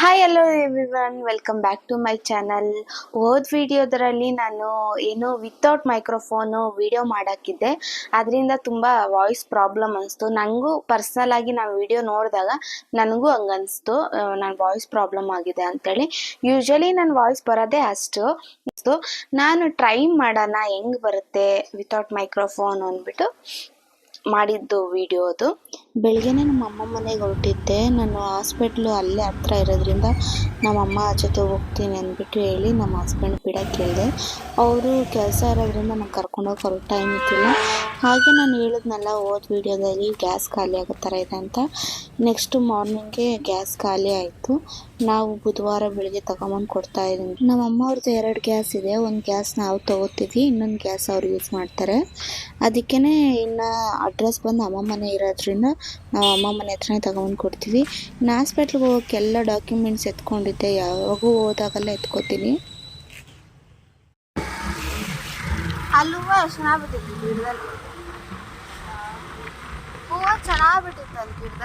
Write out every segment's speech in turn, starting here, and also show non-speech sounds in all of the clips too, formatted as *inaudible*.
Hi hello everyone welcome back to my channel ಹೋದ ವಿಡಿಯೋದರಲ್ಲಿ ನಾನು ಏನು ವಿತೌಟ್ ಮೈಕ್ರೋಫೋನು ವಿಡಿಯೋ ಮಾಡೋಕ್ಕಿದ್ದೆ. ಅದರಿಂದ ತುಂಬ ವಾಯ್ಸ್ ಪ್ರಾಬ್ಲಮ್ ಅನಿಸ್ತು. ನನಗೂ ಪರ್ಸ್ನಲ್ ಆಗಿ ನಾನು ವಿಡಿಯೋ ನೋಡಿದಾಗ ನನಗೂ ಹಂಗೆ ಅನಿಸ್ತು ನನ್ನ ವಾಯ್ಸ್ ಪ್ರಾಬ್ಲಮ್ ಆಗಿದೆ ಅಂತೇಳಿ. ಯೂಶ್ವಲಿ ನನ್ನ ವಾಯ್ಸ್ ಬರೋದೇ ಅಷ್ಟು. ನಾನು ಟ್ರೈ ಮಾಡೋಣ ಹೆಂಗೆ ಬರುತ್ತೆ ವಿತೌಟ್ ಮೈಕ್ರೋಫೋನ್ ಅಂದ್ಬಿಟ್ಟು. ಮಾಡಿದ್ದು ವಿಡಿಯೋ ಅದು. ಬೆಳಗ್ಗೆನೆ ನಮ್ಮ ಅಮ್ಮ ಮನೆಗೆ ಹೊರಟಿದ್ದೆ. ನಾನು ಹಾಸ್ಪಿಟ್ಲು ಅಲ್ಲೇ ಹತ್ರ ಇರೋದ್ರಿಂದ ನಮ್ಮ ಅಮ್ಮ ಜೊತೆ ಹೋಗ್ತೀನಿ ಅಂದ್ಬಿಟ್ಟು ಹೇಳಿ ನಮ್ಮ ಹಸ್ಬೆಂಡ್ ಬಿಡಕ್ಕೆ ಹೇಳಿದೆ ಅವರು ಕೆಲಸ ಇರೋದ್ರಿಂದ ನಾನು ಕರ್ಕೊಂಡೋಗಿ ಅವ್ರಿಗೆ ಟೈಮ್ ಇದ್ದಿಲ್ಲ. ಹಾಗೆ ನಾನು ಹೇಳಿದ್ನಲ್ಲ ಹೋದ ವಿಡಿಯೋದಲ್ಲಿ ಗ್ಯಾಸ್ ಖಾಲಿ ಆಗೋ ಥರ ಇದೆ ಅಂತ. ನೆಕ್ಸ್ಟ್ ಮಾರ್ನಿಂಗೆ ಗ್ಯಾಸ್ ಖಾಲಿ ಆಯಿತು. ನಾವು ಬುಧವಾರ ಬೆಳಿಗ್ಗೆ ತಗೊಂಬಂದು ಕೊಡ್ತಾ ಇದ್ದೀನಿ. ನಮ್ಮ ಅಮ್ಮ ಅವ್ರದ್ದು ಎರಡು ಗ್ಯಾಸ್ ಇದೆ. ಒಂದು ಗ್ಯಾಸ್ ನಾವು ತಗೋತೀವಿ, ಇನ್ನೊಂದು ಗ್ಯಾಸ್ ಅವ್ರು ಯೂಸ್ ಮಾಡ್ತಾರೆ. ಅದಕ್ಕೇ ಇನ್ನು ಅಡ್ರೆಸ್ ಬಂದು ಅಮ್ಮ ಮನೆ ಇರೋದ್ರಿಂದ ನಾವು ಅಮ್ಮ ಮನೆ ಹತ್ರನೇ ತಗೊಂಡು ಕೊಡ್ತೀವಿ. ನಾನು ಹಾಸ್ಪಿಟ್ಲಿಗೆ ಹೋಗೋಕ್ಕೆ ಎಲ್ಲ ಡಾಕ್ಯುಮೆಂಟ್ಸ್ ಎತ್ಕೊಂಡಿದ್ದೆ, ಯಾವಾಗೂ ಹೋದಾಗೆಲ್ಲ ಎತ್ಕೋತೀನಿ. ಅಲ್ಲೂ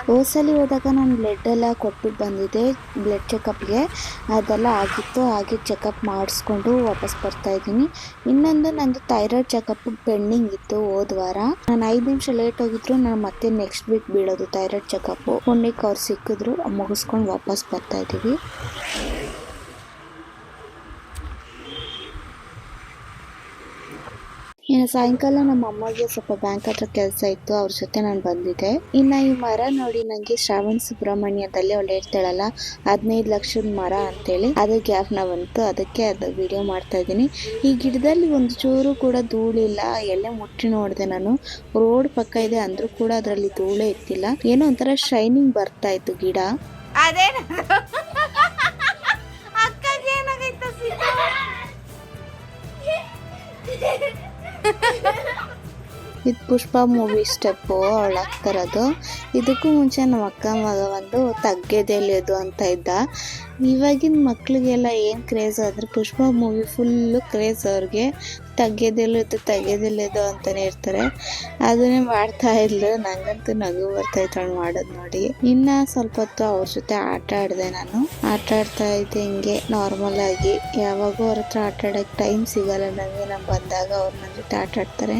ಹೋಸಲಿ ಹೋದಾಗ ನಾನು ಬ್ಲಡ್ ಎಲ್ಲ ಕೊಟ್ಬಿಟ್ಟು ಬಂದಿದ್ದೆ ಬ್ಲಡ್ ಚೆಕಪ್ಗೆ ಅದೆಲ್ಲ ಆಗಿತ್ತು, ಹಾಗೆ ಚೆಕಪ್ ಮಾಡಿಸ್ಕೊಂಡು ವಾಪಸ್ ಬರ್ತಾ ಇದ್ದೀನಿ. ಇನ್ನೊಂದು ನಂದು ಥೈರಾಯ್ಡ್ ಚೆಕಪ್ ಪೆಂಡಿಂಗ್ ಇತ್ತು ಹೋದ ವಾರ. ನಾನು ಐದು ನಿಮಿಷ ಲೇಟ್ ಹೋಗಿದ್ರು, ನಾನು ಮತ್ತೆ ನೆಕ್ಸ್ಟ್ ವೀಕ್ ಬೀಳೋದು ಥೈರಾಯ್ಡ್ ಚೆಕಪ್ ಪುಣ್ಯಕ್ಕೆ ಅವ್ರು ಸಿಕ್ಕಿದ್ರು, ಮುಗಿಸ್ಕೊಂಡು ವಾಪಸ್ ಬರ್ತಾ ಇದ್ದೀವಿ. ಇನ್ನು ಸಾಯಂಕಾಲ ನಮ್ಮ ಅಮ್ಮಗೆ ಸ್ವಲ್ಪ ಬ್ಯಾಂಕ್ ಹತ್ರ ಕೆಲಸ ಇತ್ತು, ಅವ್ರ ಜೊತೆ ನಾನು ಬಂದಿದ್ದೆ. ಇನ್ನು ಈ ಮರ ನೋಡಿ ನನಗೆ ಶ್ರಾವಣ್ ಸುಬ್ರಹ್ಮಣ್ಯದಲ್ಲಿ ಅವಳು ಹೇಳ್ತಾಳಲ್ಲ, ಹದಿನೈದು ಲಕ್ಷದ ಮರ ಅಂತೇಳಿ, ಅದು ನ ಬಂತು, ಅದಕ್ಕೆ ಅದು ವಿಡಿಯೋ ಮಾಡ್ತಾ ಇದ್ದೀನಿ. ಈ ಗಿಡದಲ್ಲಿ ಒಂದು ಚೂರು ಕೂಡ ಧೂಳಿಲ್ಲ ಎಲ್ಲೇ ಮುಟ್ಟಿ ನೋಡಿದೆ ನಾನು. ರೋಡ್ ಪಕ್ಕ ಇದೆ, ಅಂದ್ರೂ ಕೂಡ ಅದರಲ್ಲಿ ಧೂಳೇ ಇತ್ತಿಲ್ಲ ಏನೋ ಒಂಥರ ಶೈನಿಂಗ್ ಬರ್ತಾ ಇತ್ತು ಗಿಡ. ಅದೇ *laughs* ಇದು ಪುಷ್ಪ ಮೂವಿ ಸ್ಟೆಪ್ಪು ಅವಳು ಹಾಕ್ತಾರದು ಇದಕ್ಕೂ ಮುಂಚೆ ನಮ್ಮ ಅಕ್ಕ, ಮಗ ಒಂದು ಅದು ಅಂತ ಇದ್ದ. ಇವಾಗಿನ ಮಕ್ಕಳಿಗೆಲ್ಲ ಏನು ಕ್ರೇಜ್ ಆದರೆ ಪುಷ್ಪ ಮೂವಿ ಫುಲ್ಲು ಕ್ರೇಜ್ ಅವ್ರಿಗೆ. ತಗ್ಗೆದೆಲೆದು ಇದು ಅಂತಲೇ ಇರ್ತಾರೆ. ಅದನ್ನೇ ಮಾಡ್ತಾ ಇದ್ಲು. ನನಗಂತೂ ನಗು ಬರ್ತಾಯಿತ್ತು ಅವ್ಳು ಮಾಡೋದು ನೋಡಿ. ಇನ್ನು ಸ್ವಲ್ಪ ಹೊತ್ತು ಅವ್ರ ಜೊತೆ ಆಟ ಆಡಿದೆ ನಾನು. ಆಟ ಆಡ್ತಾ ಇದ್ದೆ ಹಿಂಗೆ ನಾರ್ಮಲ್ ಆಗಿ. ಯಾವಾಗೂ ಅವ್ರ ಹತ್ರ ಆಟ ಆಡೋಕ್ಕೆ ಟೈಮ್ ಸಿಗಲ್ಲ. ನನಗೆ ನಾನು ಬಂದಾಗ ಅವ್ರ ನನ್ನ ಜೊತೆ ಆಟ ಆಡ್ತಾರೆ.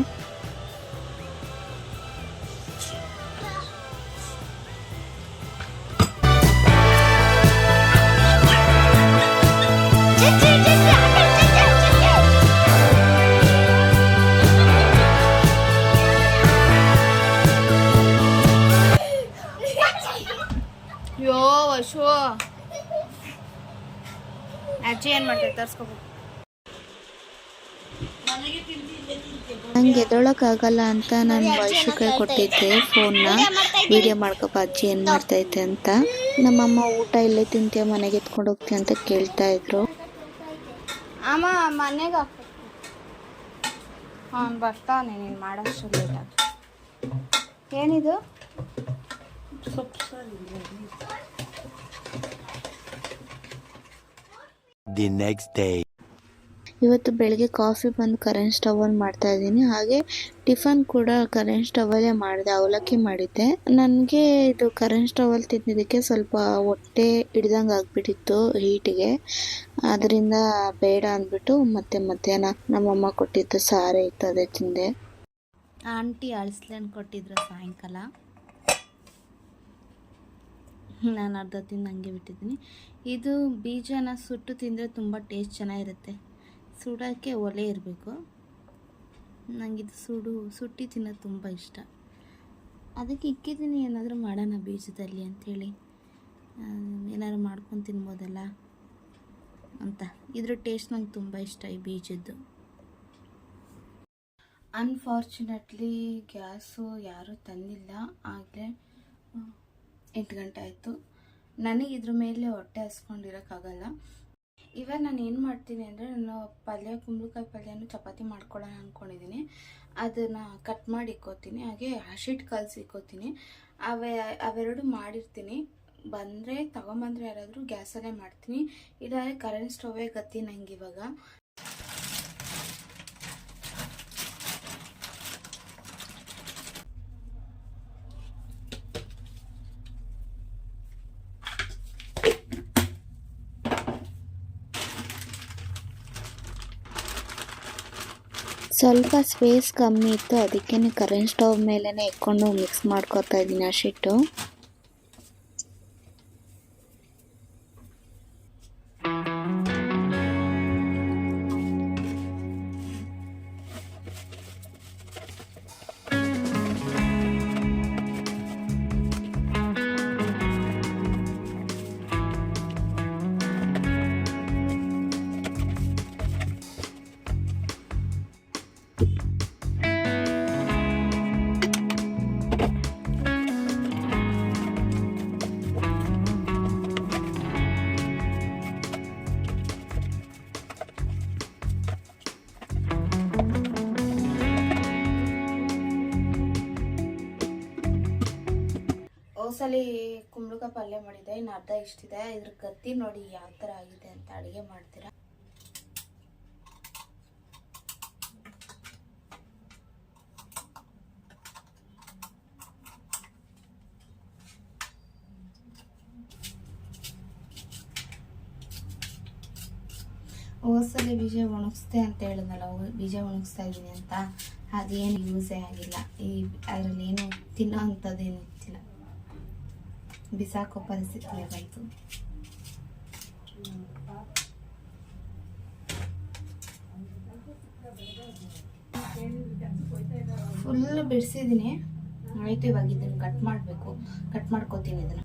ತರ್ಸ್ಕೊಬೇಕು ನಂಗೆ ಎದೊಳಕ್ಕಾಗಲ್ಲ ಅಂತ ನಾನು ವಯಸ್ಸು ಕೈ ಕೊಟ್ಟಿದ್ದೆ ಫೋನ್ನ. ವಿಡಿಯೋ ಮಾಡ್ಕೊಪ್ಪ ಅಜ್ಜಿ ಏನು ಮಾಡ್ತೈತೆ ಅಂತ. ನಮ್ಮಮ್ಮ ಊಟ ಇಲ್ಲೇ ತಿಂತೀಯ ಮನೆಗೆ ಎತ್ಕೊಂಡು ಹೋಗ್ತೀಯ ಅಂತ ಕೇಳ್ತಾ ಇದ್ರು. ಅಮ್ಮ ಮನೆಗೆ ಹಾಂ ಬರ್ತಾನೆ ನೀನು ಮಾಡೋಷ್ಟು ಏನಿದು? The ನೆಕ್ಸ್ಟ್ ಡೇ ಇವತ್ತು ಬೆಳಗ್ಗೆ ಕಾಫಿ ಬಂದು ಕರೆಂಟ್ ಸ್ಟವಲ್ಲಿ ಮಾಡ್ತಾ ಇದ್ದೀನಿ. ಹಾಗೆ ಟಿಫನ್ ಕೂಡ ಕರೆಂಟ್ ಸ್ಟವಲ್ಲೇ ಮಾಡಿದೆ ಅವಲಕ್ಕಿ ಮಾಡಿದ್ದೆ. ನನಗೆ ಇದು ಕರೆಂಟ್ ಸ್ಟವಲ್ಲಿ ತಿಂದಿದ್ದಕ್ಕೆ ಸ್ವಲ್ಪ ಹೊಟ್ಟೆ ಹಿಡ್ದಂಗೆ ಆಗ್ಬಿಟ್ಟಿತ್ತು ಹೀಟಿಗೆ ಅದರಿಂದ ಬೇಡ ಅಂದ್ಬಿಟ್ಟು ಮತ್ತೆ ಮಧ್ಯಾಹ್ನ ನಮ್ಮಮ್ಮ ಕೊಟ್ಟಿದ್ದು ಸಾರೆ ಇತ್ತು ಅದೇ ತಿಂದೆ. ಆಂಟಿ ಅಳಿಸ್ಲೇನು ಕೊಟ್ಟಿದ್ರು ಸಾಯಂಕಾಲ. ನಾನು ಅರ್ಧ ತಿಂದು ಹಂಗೆ ಬಿಟ್ಟಿದ್ದೀನಿ. ಇದು ಬೀಜನ ಸುಟ್ಟು ತಿಂದರೆ ತುಂಬ ಟೇಸ್ಟ್ ಚೆನ್ನಾಗಿರುತ್ತೆ. ಸುಡೋಕ್ಕೆ ಒಲೆ ಇರಬೇಕು. ನನಗಿದು ಸುಡು, ಸುಟ್ಟಿ ತಿನ್ನೋದು ತುಂಬ ಇಷ್ಟ. ಅದಕ್ಕೆ ಇಕ್ಕಿದ್ದೀನಿ, ಏನಾದರೂ ಮಾಡೋಣ ಬೀಜದಲ್ಲಿ ಅಂಥೇಳಿ. ಏನಾದರೂ ಮಾಡ್ಕೊಂಡು ತಿನ್ಬೋದಲ್ಲ ಅಂತ. ಇದ್ರ ಟೇಸ್ಟ್ ನಂಗೆ ತುಂಬ ಇಷ್ಟ ಈ ಬೀಜದ್ದು. ಅನ್ಫಾರ್ಚುನೇಟ್ಲಿ ಗ್ಯಾಸು ಯಾರೂ ತಂದಿಲ್ಲ. ಆಗಲೇ ಎಂಟು ಗಂಟೆ ಆಯಿತು. ನನಗೆ ಇದ್ರ ಮೇಲೆ ಹೊಟ್ಟೆ ಹಸ್ಕೊಂಡಿರೋಕ್ಕಾಗಲ್ಲ. ಇವಾಗ ನಾನು ಏನು ಮಾಡ್ತೀನಿ ಅಂದರೆ ನಾನು ಪಲ್ಯ, ಕುಂಬಳಕಾಯಿ ಪಲ್ಯನೂ ಚಪಾತಿ ಮಾಡ್ಕೊಳ್ಳೋಣ ಅಂದ್ಕೊಂಡಿದ್ದೀನಿ ಅದನ್ನು ಕಟ್ ಮಾಡಿ ಇಕ್ಕೋತೀನಿ, ಹಾಗೆ ಹಸಿಟ್ಟು ಕಲಸಿ ಇಕ್ಕೋತೀನಿ. ಅವೇ, ಅವೆರಡು ಮಾಡಿರ್ತೀನಿ. ಬಂದರೆ, ತಗೊಂಬಂದರೆ ಯಾರಾದರೂ ಗ್ಯಾಸಲ್ಲೇ ಮಾಡ್ತೀನಿ. ಇಲ್ಲಾಂದರೆ ಕರೆಂಟ್ ಸ್ಟವೇ ಗತಿ ನಂಗೆ ಇವಾಗ. ಸ್ವಲ್ಪ ಸ್ಪೇಸ್ ಕಮ್ಮಿ ಇತ್ತು ಅದಕ್ಕೆ ಕರೆಂಟ್ ಸ್ಟವ್ ಮೇಲೇ ಇಟ್ಕೊಂಡು ಮಿಕ್ಸ್ ಮಾಡ್ಕೊತಾ ಇದ್ದೀನಿ ಆ ಹೋಸಲಿ ಕುಂಬಳಕಾಯಿ ಪಲ್ಯ ಮಾಡಿದೆ, ಇನ್ನು ಅರ್ಧ ಇಷ್ಟಿದೆ. ಇದ್ರ ಕತ್ತಿ ನೋಡಿ ಯಾವ ಥರ ಆಗಿದೆ ಅಂತ ಅಡುಗೆ ಮಾಡ್ತೀರಾ? ಹೋದ್ಸಲಿ ಬೀಜ ಒಣಗಿಸ್ದೆ ಅಂತ ಹೇಳಿದ್ನಲ್ಲ ಬೀಜ ಒಣಗಿಸ್ತಾ ಇದ್ದೀನಿ ಅಂತ. ಅದೇನು ಯೂಸೇ ಆಗಿಲ್ಲ. ಈ ಅದರಲ್ಲಿ ಏನು ತಿನ್ನೋ ಅಂಥದ್ದೇನು ಬಿಸಾಕೋ ಪರಿಸ್ಥಿತಿ ಬಂತು ಫುಲ್ ಬಿಡಿಸಿದ್ದೀನಿ. ಆಯ್ತು ಇವಾಗ ಇದನ್ನು ಕಟ್ ಮಾಡಬೇಕು. ಕಟ್ ಮಾಡ್ಕೋತೀನಿ ಇದನ್ನು.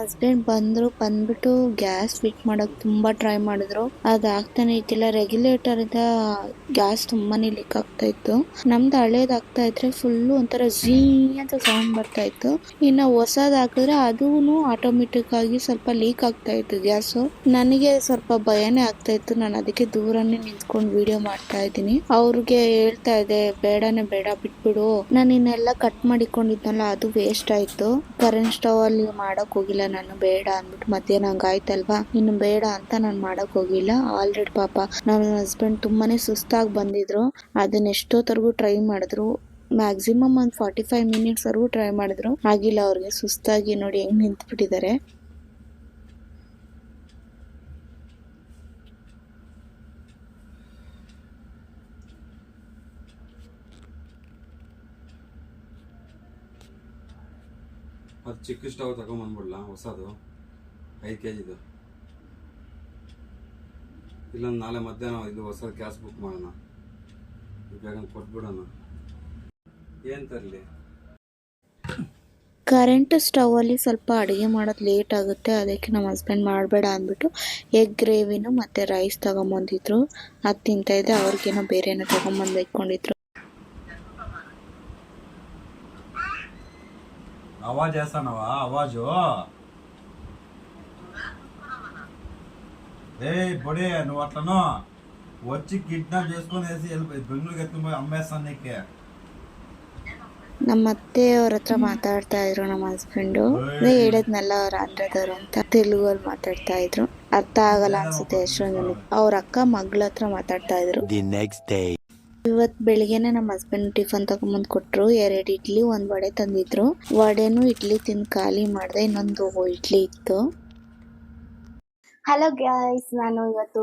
ಹಸ್ಬೆಂಡ್ ಬಂದ್ರು, ಬಂದ್ಬಿಟ್ಟು ಗ್ಯಾಸ್ ಫಿಟ್ ಮಾಡೋಕೆ ತುಂಬಾ ಟ್ರೈ ಮಾಡಿದ್ರು. ಅದು ಆಗ್ತಾನೆ ಇತ್ತಿಲ್ಲ ರೆಗ್ಯುಲೇಟರ್ ಇಂದ ಗ್ಯಾಸ್ ತುಂಬಾನೇ ಲೀಕ್ ಆಗ್ತಾ ಇತ್ತು. ನಮ್ದು ಹಳೇದ್ ಆಗ್ತಾ ಇದ್ರೆ ಫುಲ್ಲು ಒಂಥರ ಝೀ ಅಂತ ಸೌಂಡ್ ಬರ್ತಾ ಇತ್ತು. ಇನ್ನು ಹೊಸದ್ ಹಾಕಿದ್ರೆ ಅದೂ ಆಟೋಮೆಟಿಕ್ ಆಗಿ ಸ್ವಲ್ಪ ಲೀಕ್ ಆಗ್ತಾ ಇತ್ತು ಗ್ಯಾಸು ನನಗೆ ಸ್ವಲ್ಪ ಭಯನೇ ಆಗ್ತಾ ಇತ್ತು. ನಾನು ಅದಕ್ಕೆ ದೂರನೇ ನಿಂತ್ಕೊಂಡು ವಿಡಿಯೋ ಮಾಡ್ತಾ ಇದ್ದೀನಿ. ಅವ್ರಿಗೆ ಹೇಳ್ತಾ ಇದೆ ಬೇಡನೇ, ಬೇಡ, ಬಿಟ್ಬಿಡು. ನಾನು ಇನ್ನೆಲ್ಲ ಕಟ್ ಮಾಡಿಕೊಂಡಿದ್ನಲ್ಲ, ಅದು ವೇಸ್ಟ್ ಆಯ್ತು. ಕರೆಂಟ್ ಸ್ಟವ್ ಅಲ್ಲಿ ಮಾಡಕ್ ಹೋಗಿಲ್ಲ ನಾನು. ಬೇಡ ಅಂದ್ಬಿಟ್ಟು ಮಧ್ಯಾಹ್ನ ಹಂಗಾಯ್ತಲ್ವಾ? ಇನ್ನು ಬೇಡ ಅಂತ ನಾನು ಮಾಡಕ್ ಹೋಗಿಲ್ಲ. ಆಲ್ರೆಡಿ ಪಾಪ ನನ್ನ ಹಸ್ಬೆಂಡ್ ತುಂಬಾನೇ ಸುಸ್ತಾಗಿ ಬಂದಿದ್ರು. ಅದನ್ನ ಎಷ್ಟೊತ್ತರೆಗೂ ಟ್ರೈ ಮಾಡಿದ್ರು. ಮ್ಯಾಕ್ಸಿಮಮ್ ಒಂದು ಫಾರ್ಟಿ ಫೈವ್ ಮಿನಿಟ್ಸ್ ವರೆಗೂ ಟ್ರೈ ಮಾಡಿದ್ರು. ಆಗಿಲ್ಲ ಅವ್ರಿಗೆ, ಸುಸ್ತಾಗಿ ನೋಡಿ ಹೆಂಗ್ ನಿಂತ್ಬಿಟ್ಟಿದ್ದಾರೆ. ಅದು ಚಿಕ್ಕ ಸ್ಟವ್ ತಗೊಂಬಂದ್ಬಿಡಲ? ಹೊಸದು. ಐದು ಕೆ ಜಿದು ಇಲ್ಲೊಂದು ನಾಳೆ ಮಧ್ಯಾಹ್ನ ಇದು ಹೊಸ ಗ್ಯಾಸ್ ಬುಕ್ ಮಾಡೋಣ. ಬೇಗ ಕೊಟ್ಬಿಡೋಣ. ಏನು ತರಲಿ? ಕರೆಂಟ್ ಸ್ಟವಲ್ಲಿ ಸ್ವಲ್ಪ ಅಡುಗೆ ಮಾಡೋದು ಲೇಟ್ ಆಗುತ್ತೆ. ಅದಕ್ಕೆ ನಮ್ಮ ಹಸ್ಬೆಂಡ್ ಮಾಡಬೇಡ ಅಂದ್ಬಿಟ್ಟು ಎಗ್ ಗ್ರೇವಿನು ಮತ್ತೆ ರೈಸ್ ತಗೊಂಬಂದಿದ್ರು. ಅದು ತಿಂತಾಯಿದ್ದೆ ಅವ್ರಿಗೇನೋ ಬೇರೆ ಏನೋ ತಗೊಂಬಂದು ಇಟ್ಕೊಂಡಿದ್ರು. ಅವಾಜ್ ಏಸಾನವ ಅವಾಜು ఏ బొడే నువ్వు అట్లను వచ్చి కిడ్నాప్ చేసుకొని వేసి బెంగళూరుకి ఎత్తుకుపోయి అమ్మేస్తాను నీకే ನಮ್ಮ ಅತ್ತೆಯವ್ರ ಹತ್ರ ಮಾತಾಡ್ತಾ ಇದ್ರು ನಮ್ಮ ಹಸ್ಬೆಂಡು. ಹೇಳಿದ್ನಲ್ಲ ಅವ್ರ ಆಂಧ್ರದವ್ರು ಅಂತ. ತೆಲುಗಲ್ಲಿ ಮಾತಾಡ್ತಾ ಇದ್ರು. ಅರ್ಥ ಆಗಲ್ಲ ಅನ್ಸುತ್ತೆ ಎಷ್ಟೊಂದು ಅವ್ರ ಅಕ್ಕ ಮಗಳ ಹತ್ರ ಮಾತಾಡ್ತಾ ಇದ್ರು. ದಿ ನೆಕ್ಸ್ಟ್ ಡೇ ಇವತ್ ಬೆಳಿಗ್ಗೆನೆ ನಮ್ಮ ಹಸ್ಬೆಂಡ್ ಟಿಫನ್ ತಗೊಂಬಂದು ಕೊಟ್ರು. ಎರಡು ಇಡ್ಲಿ ಒಂದು ವಡೆ ತಂದಿದ್ರು. ವಡೆನೂ ಇಡ್ಲಿ ತಿಂದು ಖಾಲಿ ಮಾಡಿದೆ. ಇನ್ನೊಂದು ಇಡ್ಲಿ ಇತ್ತು. ಹಲೋ ಗ್ಯಾಸ್ ನಾನು ಇವತ್ತು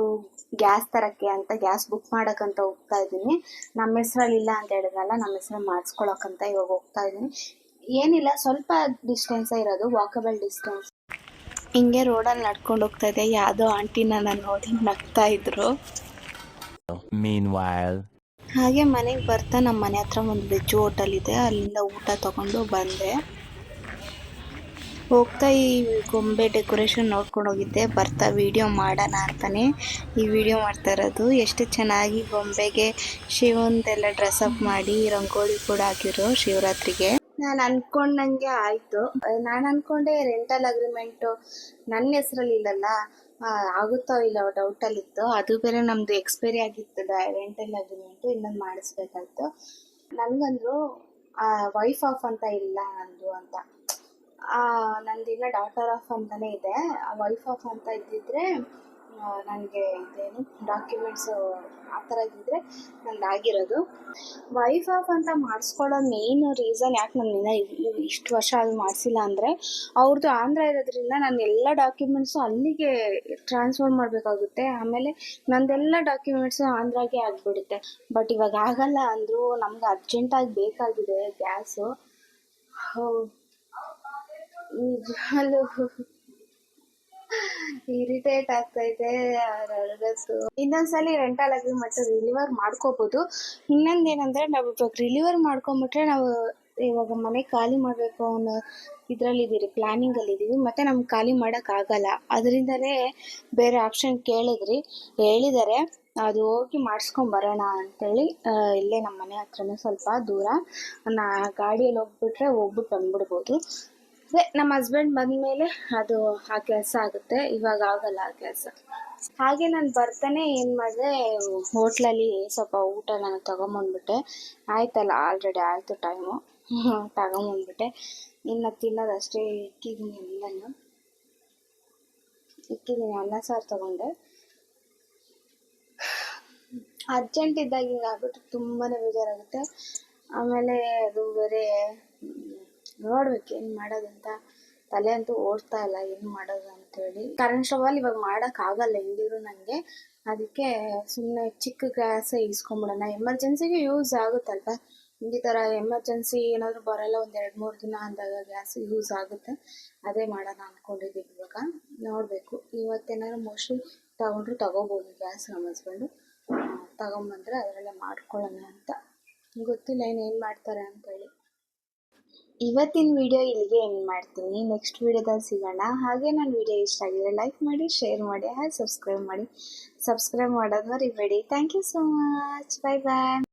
ಗ್ಯಾಸ್ ತರಕ್ಕೆ ಅಂತ ಗ್ಯಾಸ್ ಬುಕ್ ಮಾಡಕ್ಕಂತ ಹೋಗ್ತಾ ಇದ್ದೀನಿ. ನಮ್ಮ ಹೆಸ್ರಲ್ಲಿ ಇಲ್ಲ ಅಂತ ಹೇಳಿದ್ರಲ್ಲ ನಮ್ಮ ಹೆಸ್ರಲ್ಲಿ ಮಾಡಿಸ್ಕೊಳಕ್ಕಂತ ಇವಾಗ ಹೋಗ್ತಾ ಇದ್ದೀನಿ. ಏನಿಲ್ಲ ಸ್ವಲ್ಪ ಡಿಸ್ಟೆನ್ಸ್ ಇರೋದು ವಾಕಬಲ್ ಡಿಸ್ಟೆನ್ಸ್ ಹಿಂಗೆ ರೋಡಲ್ಲಿ ನಡ್ಕೊಂಡು ಹೋಗ್ತಾ ಇದ್ದೆ. ಯಾವುದೋ ಆಂಟಿನ ನಾನು ನೋಡಿ ನಗ್ತಾ ಇದ್ರು. Meanwhile. ಹಾಗೆ ಮನೆಗೆ ಬರ್ತಾ ನಮ್ಮ ಮನೆ ಹತ್ರ ಒಂದು ವೆಜ್ ಹೋಟೆಲ್ ಇದೆ. ಅಲ್ಲಿಂದ ಊಟ ತಗೊಂಡು ಬಂದೆ. ಹೋಗ್ತಾ ಈ ಗೊಂಬೆ ಡೆಕೋರೇಷನ್ ನೋಡ್ಕೊಂಡು ಹೋಗಿದ್ದೆ. ಬರ್ತಾ ವಿಡಿಯೋ ಮಾಡೋಣ ಅಂತಾನೆ. ಈ ವಿಡಿಯೋ ಮಾಡ್ತಾ ಇರೋದು. ಎಷ್ಟು ಚೆನ್ನಾಗಿ ಗೊಂಬೆಗೆ ಶಿವಂದೆಲ್ಲ ಡ್ರೆಸ್ ಅಪ್ ಮಾಡಿ ರಂಗೋಲಿ ಕೂಡ ಹಾಕಿರೋ ಶಿವರಾತ್ರಿಗೆ. ನಾನು ಅನ್ಕೊಂಡಂಗೆ ಆಯಿತು. ನಾನು ಅನ್ಕೊಂಡೆ ರೆಂಟಲ್ ಅಗ್ರಿಮೆಂಟು ನನ್ನ ಹೆಸರಲ್ಲಿ ಇಲ್ಲಲ್ಲ ಆಗುತ್ತೋ ಇಲ್ಲ ಡೌಟಲ್ಲಿತ್ತು ಅದು ಬೇರೆ ನಮ್ಮದು ಎಕ್ಸ್ಪೈರಿ ಆಗಿತ್ತು ರೆಂಟಲ್ ಅಗ್ರಿಮೆಂಟು ಇನ್ನೊಂದು ಮಾಡಿಸ್ಬೇಕಾಯ್ತು ನನಗಂದ್ರು ವೈಫ್ ಆಫ್ ಅಂತ ಇಲ್ಲ ನಂದು ಅಂತ. ನಂದಿನ್ನ ಡಾಟರ್ ಆಫ್ ಅಂತಾನೆ ಇದೆ. ವೈಫ್ ಆಫ್ ಅಂತ ಇದ್ದಿದ್ರೆ ನನಗೆ ಇದೇನು ಡಾಕ್ಯುಮೆಂಟ್ಸು ಆ ಇದ್ದರೆ ನಂದು ಆಗಿರೋದು. ವೈಫ್ ಆಫ್ ಅಂತ ಮಾಡಿಸ್ಕೊಳ್ಳೋ ಮೇನ್ ರೀಸನ್ ಯಾಕೆ ನಾನು ಇಷ್ಟು ವರ್ಷ ಅದು ಮಾಡಿಸಿಲ್ಲ ಅಂದರೆ ಅವ್ರದ್ದು ಆಂಧ್ರ ಇರೋದ್ರಿಂದ ನಾನು ಎಲ್ಲ ಡಾಕ್ಯುಮೆಂಟ್ಸು ಅಲ್ಲಿಗೆ ಟ್ರಾನ್ಸ್ಫರ್ ಮಾಡಬೇಕಾಗುತ್ತೆ. ಆಮೇಲೆ ನಂದೆಲ್ಲ ಡಾಕ್ಯುಮೆಂಟ್ಸು ಆಂಧ್ರಾಗೆ ಆಗಿಬಿಡುತ್ತೆ. ಬಟ್ ಇವಾಗ ಆಗಲ್ಲ ಅಂದರೂ ನಮ್ಗೆ ಅರ್ಜೆಂಟಾಗಿ ಬೇಕಾಗಿದೆ ಗ್ಯಾಸು ನಿಜವಾಗ್ಲೂ ಇರಿಟೇಟ್ ಆಗ್ತೈತೆ ಇನ್ನೊಂದ್ಸಲಿ ರೆಂಟಲ್ ಮತ್ತೆ ರಿಲಿವರ್ ಮಾಡ್ಕೋಬೋದು. ಇನ್ನೊಂದೇನಂದ್ರೆ ನಾವು ಇವಾಗ ರಿಲಿವರ್ ಮಾಡ್ಕೊಂಬಿಟ್ರೆ ನಾವು ಇವಾಗ ಮನೆ ಖಾಲಿ ಮಾಡಬೇಕು ಅನ್ನೋ ಇದರಲ್ಲಿ ಇದೀರಿ ಅಲ್ಲಿ ಇದೀವಿ. ಮತ್ತೆ ನಮ್ಗೆ ಖಾಲಿ ಮಾಡಕ್ ಆಗಲ್ಲ. ಅದರಿಂದನೇ ಬೇರೆ ಆಪ್ಷನ್ ಕೇಳಿದ್ರಿ. ಹೇಳಿದರೆ, ಅದು ಹೋಗಿ ಮಾಡಿಸ್ಕೊಂಡ್ ಬರೋಣ ಅಂತೇಳಿ. ಇಲ್ಲೇ ನಮ್ಮ ಮನೆ ಹತ್ರನೇ ಸ್ವಲ್ಪ ದೂರ. ನಾ ಗಾಡಿಯಲ್ಲಿ ಹೋಗ್ಬಿಟ್ರೆ ಹೋಗ್ಬಿಟ್ಟು ಬಂದ್ಬಿಡ್ಬೋದು. ಅದೇ ನಮ್ಮ ಹಸ್ಬೆಂಡ್ ಬಂದಮೇಲೆ ಅದು ಆ ಕೆಲಸ ಆಗುತ್ತೆ, ಇವಾಗ ಆಗಲ್ಲ ಆ ಕೆಲಸ. ಹಾಗೆ ನಾನು ಬರ್ತಾನೆ ಏನು ಮಾಡಿದೆ, ಹೋಟ್ಲಲ್ಲಿ ಸ್ವಲ್ಪ ಊಟ ನಾನು ತಗೊಂಬಂದ್ಬಿಟ್ಟೆ. ಆಯ್ತಲ್ಲ ಆಲ್ರೆಡಿ ಆಯಿತು ಟೈಮು ತಗೊಂಬಂದ್ಬಿಟ್ಟೆ. ಇನ್ನು ತಿನ್ನೋದಷ್ಟೇ ಇಕ್ಕಿದ್ದೀನಿ ಎಲ್ಲನೂ ಇಕ್ಕಿದ್ದೀನಿ ಅನ್ನ ಸಾರು ತಗೊಂಡೆ. ಅರ್ಜೆಂಟ್ ಇದ್ದಾಗ ಹಿಂಗೆ ಆಗ್ಬಿಟ್ಟು ತುಂಬಾ ಬೇಜಾರಾಗುತ್ತೆ. ಆಮೇಲೆ ಅದು ಬೇರೆ ನೋಡ್ಬೇಕು ಏನು ಮಾಡೋದಂತ ತಲೆ ಅಂತೂ ಓಡ್ತಾ ಇಲ್ಲ, ಏನು ಮಾಡೋದು ಅಂತೇಳಿ. ಕರೆಂಟ್ ಸ್ಟವಲ್ಲಿ ಇವಾಗ ಮಾಡೋಕ್ಕಾಗಲ್ಲ ಹೆಂಗಿದ್ರು ನನಗೆ ಅದಕ್ಕೆ ಸುಮ್ಮನೆ ಚಿಕ್ಕ ಗ್ಯಾಸೇ ಇಸ್ಕೊಂಬಿಡೋಣ. ಎಮರ್ಜೆನ್ಸಿಗೆ ಯೂಸ್ ಆಗುತ್ತಲ್ವ? ಈ ಥರ ಎಮರ್ಜೆನ್ಸಿ ಏನಾದರೂ ಬರಲ್ಲ, ಒಂದು ಎರಡು ಮೂರು ದಿನ ಅಂದಾಗ ಗ್ಯಾಸ್ ಯೂಸ್ ಆಗುತ್ತೆ. ಅದೇ ಮಾಡೋಣ ಅಂದ್ಕೊಂಡಿದ್ದೀವಿ ಇವಾಗ. ನೋಡಬೇಕು. ಇವತ್ತೇನಾದ್ರು ಮೋಸ್ಟ್ಲಿ ತಗೊಂಡ್ರು ತಗೋಬೋದು ಗ್ಯಾಸ್ ನಮ್ಮ ಹಸ್ಬೆಂಡು ತಗೊಂಬಂದರೆ ಅದರಲ್ಲೇ ಮಾಡ್ಕೊಳ್ಳೋಣ ಅಂತ. ಗೊತ್ತಿಲ್ಲ ಏನು ಏನು ಮಾಡ್ತಾರೆ ಅಂತೇಳಿ. ಇವತ್ತಿನ ವಿಡಿಯೋ ಇಲ್ಲಿಗೆ ಎಂಡ್ ಮಾಡ್ತೀನಿ. ನೆಕ್ಸ್ಟ್ ವಿಡಿಯೋದಲ್ಲಿ ಸಿಗೋಣ. ಹಾಗೆ ನನ್ನ ವಿಡಿಯೋ ಇಷ್ಟ ಆಗಿದ್ರೆ ಲೈಕ್ ಮಾಡಿ ಶೇರ್ ಮಾಡಿ, ಹಾಗೆ ಸಬ್ಸ್ಕ್ರೈಬ್ ಮಾಡಿ. ಸಬ್ಸ್ಕ್ರೈಬ್ ಮಾಡೋದು ಮರಿಬೇಡಿ. Thank you so much bye bye